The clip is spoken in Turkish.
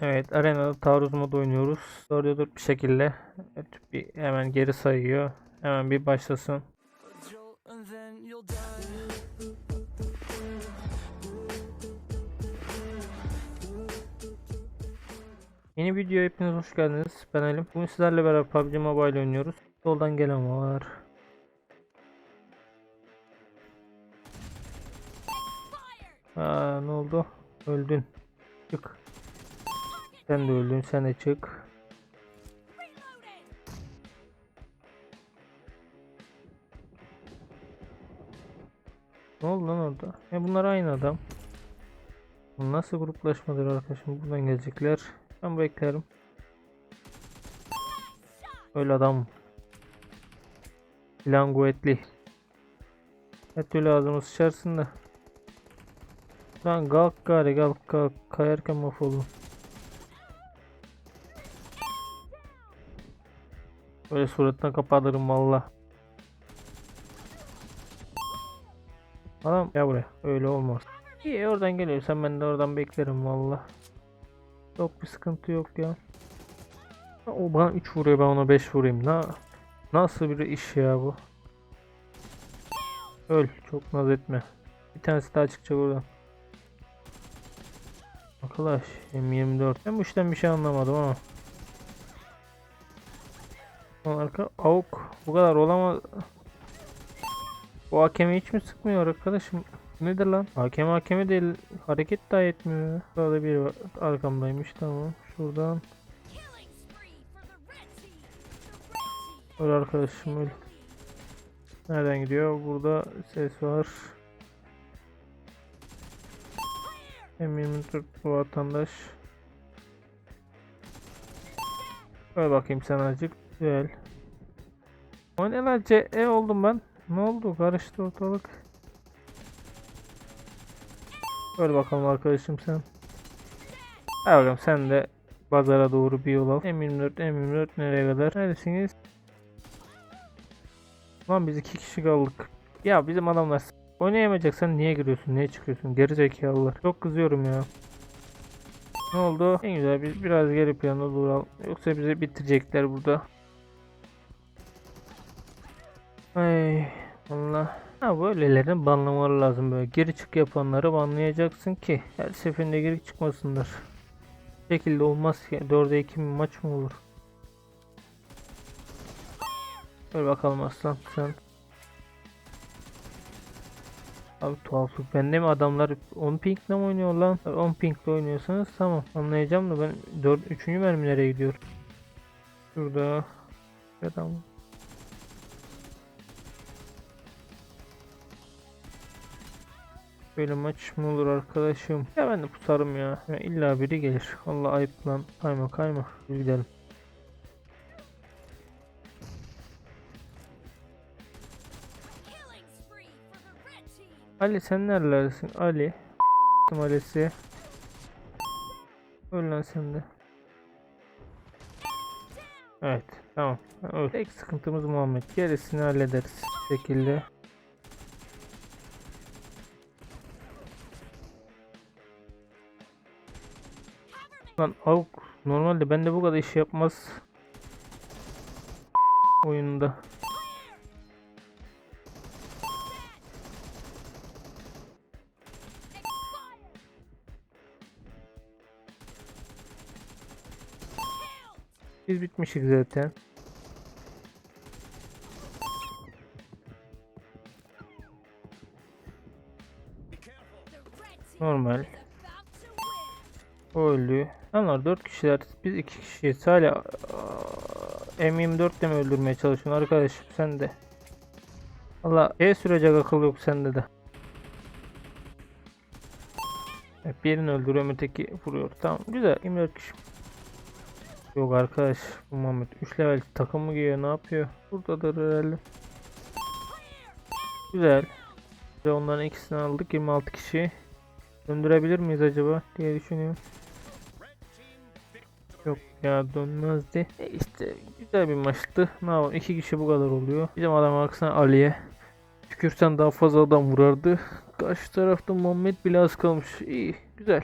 Evet, arenada taarruz modu oynuyoruz. Doğru bir şekilde. Evet, bir hemen geri sayıyor. Hemen bir başlasın. Yeni videoya hepiniz hoş geldiniz. Ben Halim. Bugün sizlerle beraber PUBG Mobile oynuyoruz. Soldan gelen var. Aa, ne oldu? Öldün. Çık. Sen de öldün. Sen de çık. Ne oldu lan orada? E bunlar aynı adam. Nasıl gruplaşmadır arkadaşım? Buradan gelecekler. Ben beklerim. Öyle adam. Plan kuvvetli. Her türlü ağzıma sıçarsın da. Lan kalk gari kalk kalk. Kayarken mahvoldum. Böyle suratına kapatırım valla. Adam ya buraya. Öyle olmaz. İyi oradan geliyorsan ben de oradan beklerim valla. Yok bir sıkıntı yok ya. O bana 3 vuruyor ben ona 5 vurayım. Na nasıl bir iş ya bu? Öl çok naz etme. Bir tanesi daha çıkacak oradan. Arkadaş M24. Ben bu işten bir şey anlamadım ama. Arka avuk bu kadar olamaz. Bu hakemi hiç mi sıkmıyor arkadaşım? Nedir lan? Hakem hakemi değil. Hareket daha etmiyor. Burada biri var. Arkamdaymış tamam. Şuradan. Öl arkadaşım öl. Nereden gidiyor? Burada ses var. M24 bu vatandaş. Öl bakayım sen azıcık. Güzel. O ne lan C E oldum ben. Ne oldu? Karıştı ortalık. Öl bakalım arkadaşım sen. Hadi bakalım sen de pazara doğru bir yol al. M24 M24 nereye kadar? Neredesiniz? Lan biz iki kişi kaldık. Ya bizim adamlar oynayamayacaksan niye giriyorsun? Niye çıkıyorsun? Geri zekalılar. Çok kızıyorum ya. Ne oldu? En güzel biz biraz geri planda duralım. Yoksa bizi bitirecekler burada. Ay Allah. Ha böylelerini banlamaları lazım böyle. Geri çık yapanları banlayacaksın ki her seferinde geri çıkmasınlar. Bu şekilde olmaz ki. 4'e 2 mi maç mı olur? Dur bakalım aslan sen. Abi tuhaflık bende mi adamlar 10 pinkle mi oynuyor lan? 10 pinkle oynuyorsanız tamam anlayacağım da ben 4 3. mermi nereye gidiyor? Şurada. Adam. Böyle maç mı olur arkadaşım? Ya ben de pusarım ya. ya illa biri gelir. Allah ayıp lan. Kayma kayma. Biz gidelim. Ali sen nerelerdesin? Ali. Ali'si. Öl lan sen de. Evet. Tamam. Öl. Tek sıkıntımız Muhammed. Gerisini hallederiz. Bir şekilde. Lan avuk. Normalde bende bu kadar iş yapmaz. Oyunda. Biz bitmişik zaten. Normal. O öldü. Onlar 4 kişiler. Biz 2 kişiyiz. Hala aa, M24 de mi öldürmeye çalışıyorsun arkadaşım sen de. Valla E sürecek akıl yok sende de. Evet, birini öldürüyor öteki vuruyor. Tamam güzel 24 kişi. Yok arkadaş bu Muhammed 3 level takımı giyiyor ne yapıyor? Buradadır herhalde. Güzel. Ve onların ikisini aldık 26 kişi. Döndürebilir miyiz acaba diye düşünüyorum. Yok ya dönmezdi. E işte güzel bir maçtı. Ne yapalım iki kişi bu kadar oluyor. Bizim adam baksana Ali'ye. Tükürsen daha fazla adam vurardı. Karşı tarafta Muhammed bile az kalmış. İyi güzel.